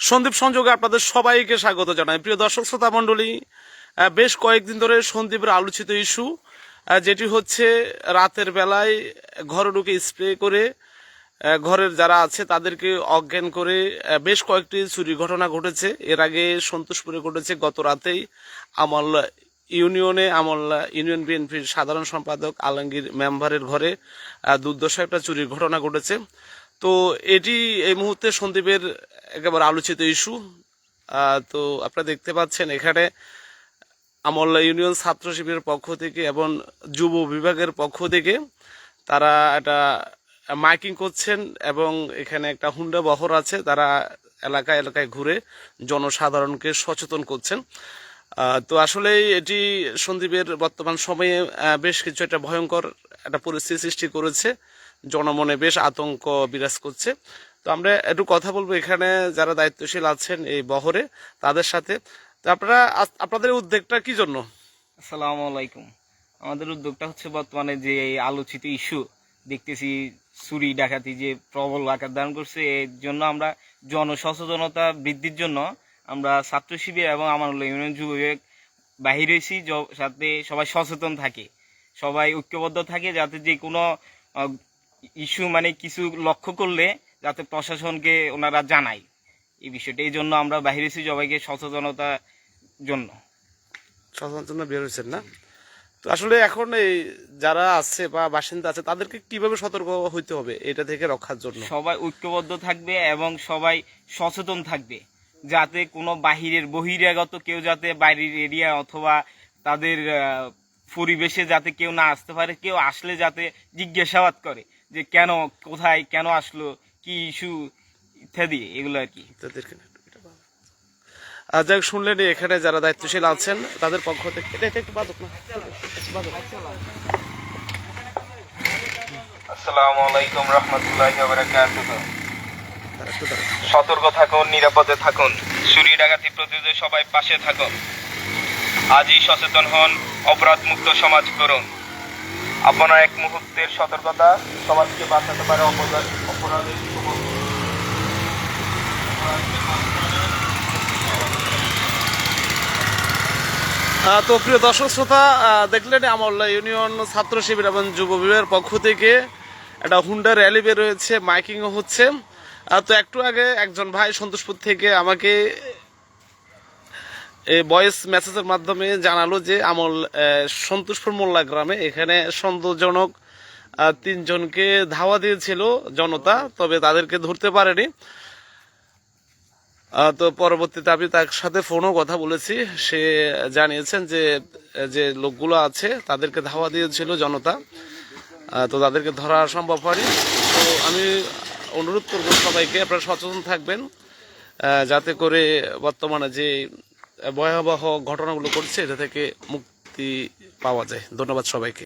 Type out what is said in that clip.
সন্দীপ সংযোগে আপনাদের সবাইকে স্বাগত জানাই। প্রিয় দর্শক, শ্রোতা মণ্ডলী বেশ কয়েকদিন ধরে সন্দীপের আলোচিত ইস্যু যেটি হচ্ছে রাতের বেলায় ঘরে ঢুকে স্প্রে করে ঘরের যারা আছে তাদেরকে অজ্ঞান করে বেশ কয়েকটি চুরি ঘটনা ঘটেছে। এর আগে সন্তোষপুরে ঘটেছে গত রাতেই আমল ইউনিয়নে আমল্লা ইউনিয়ন বিএনপির সাধারণ সম্পাদক আলমগীর মেম্বারের ঘরে দুর্দশা একটা চুরির ঘটনা ঘটেছে। তো এটি এই মুহূর্তে সন্দীপের একেবারে আলোচিত ইস্যু। তো আপনারা দেখতে পাচ্ছেন এখানে আমল্লা ইউনিয়ন ছাত্র শিবিরের পক্ষ থেকে এবং যুব বিভাগের পক্ষ থেকে তারা একটা মাইকিং করছেন এবং এখানে একটা হুন্ডা বহর আছে। তারা এলাকায় এলাকায় ঘুরে জনসাধারণকে সচেতন করছেন। তো আসলে এটি সন্দীপের বর্তমান সময়ে বেশ কিছু একটা ভয়ঙ্কর একটা পরিস্থিতি সৃষ্টি করেছে। জনমনে বেশ আতঙ্ক বিরাজ করছে। তো আমরা একটু কথা বলব এখানে যারা দায়িত্বশীল আছেন এই বহরে, তাদের সাথে। তো আপনারা আপনাদের উদ্যোগটা কি জন্য? আসসালামু আলাইকুম। আমাদের উদ্যোগটা হচ্ছে বর্তমানে যে এই আলোচিত ইস্যু, দেখতেছি চুরি, ডাকাতি যে প্রবল আকার ধারণ করছে, এর জন্য আমরা জনসচেতনতা বৃদ্ধির জন্য আমরা ছাত্র শিবির এবং আমার ইউনিয়ন যুব বিভাগ বাহির হয়েছি যাতে সবাই সচেতন থাকে, সবাই ঐক্যবদ্ধ থাকে, যাতে যে কোনো ইস্যু মানে কিছু লক্ষ্য করলে যাতে প্রশাসনকে ওনারা জানায় এই বিষয়টা। এই জন্য আমরা বাহির হয়েছি সবাইকে সচেতনতার জন্য। সচেতন জন্য বের হয়েছেন না? তো আসলে এখন এই যারা আছে বা বাসিন্দা আছে তাদেরকে কীভাবে সতর্ক হইতে হবে এটা থেকে রক্ষার জন্য? সবাই ঐক্যবদ্ধ থাকবে এবং সবাই সচেতন থাকবে যাতে কোনো বাহিরের বহিরাগত কেউ যাতে বাইরের এরিয়া অথবা তাদের পরিবেশে যাতে কেউ না আসতে পারে কেউ আসলে যাতে জিজ্ঞাসাবাদ করে যে কেন কোথায় কেন আসলো কি ইস্যু ইত্যাদি এগুলো আর কি। তাদেরকে যাই শুনলেন এখানে যারা দায়িত্বশীল আছেন তাদের পক্ষ থেকে এটা একটু বাদক না। একটু আসসালামু আলাইকুম রহমতুল্লাহ একটু দাঁড়া। সতর্ক থাকুন নিরাপদে থাকুন। চুরি ডাকাতি প্রতিরোধে সবাই পাশে থাকুন। আজই সচেতন হন অপরাধ মুক্ত সমাজ করুন। আপনার এক মুহূর্তের সতর্কতা সমাজকে বাঁচাতে পারে অপরাধ অপরাধের। তো প্রিয় দর্শক শ্রোতা দেখলেন আমল্লা ইউনিয়ন ছাত্র শিবির এবং যুব বিভাগের পক্ষ থেকে একটা হুন্ডা র্যালি বের হয়েছে, মাইকিংও হচ্ছে তো একটু আগে একজন ভাই সন্তোষপুর থেকে আমাকে ভয়েস মেসেজের মাধ্যমে জানালো যে আমল সন্তোষপুর মোল্লা গ্রামে এখানে সন্দেহজনক তিনজনকে ধাওয়া দিয়েছিল জনতা, তবে তাদেরকে ধরতে পারেনি। তো পরবর্তীতে আমি তার সাথে ফোনও কথা বলেছি। সে জানিয়েছেন যে যে লোকগুলো আছে, তাদেরকে ধাওয়া দিয়েছিল জনতা। তো তাদেরকে ধরা সম্ভব হয়নি। তো আমি অনুরোধ করব সবাইকে, আপনারা সচেতন থাকবেন। যাতে করে বর্তমানে যে ভয়াবহ ঘটনাগুলো ঘটছে এটা থেকে মুক্তি পাওয়া যায়। ধন্যবাদ সবাইকে।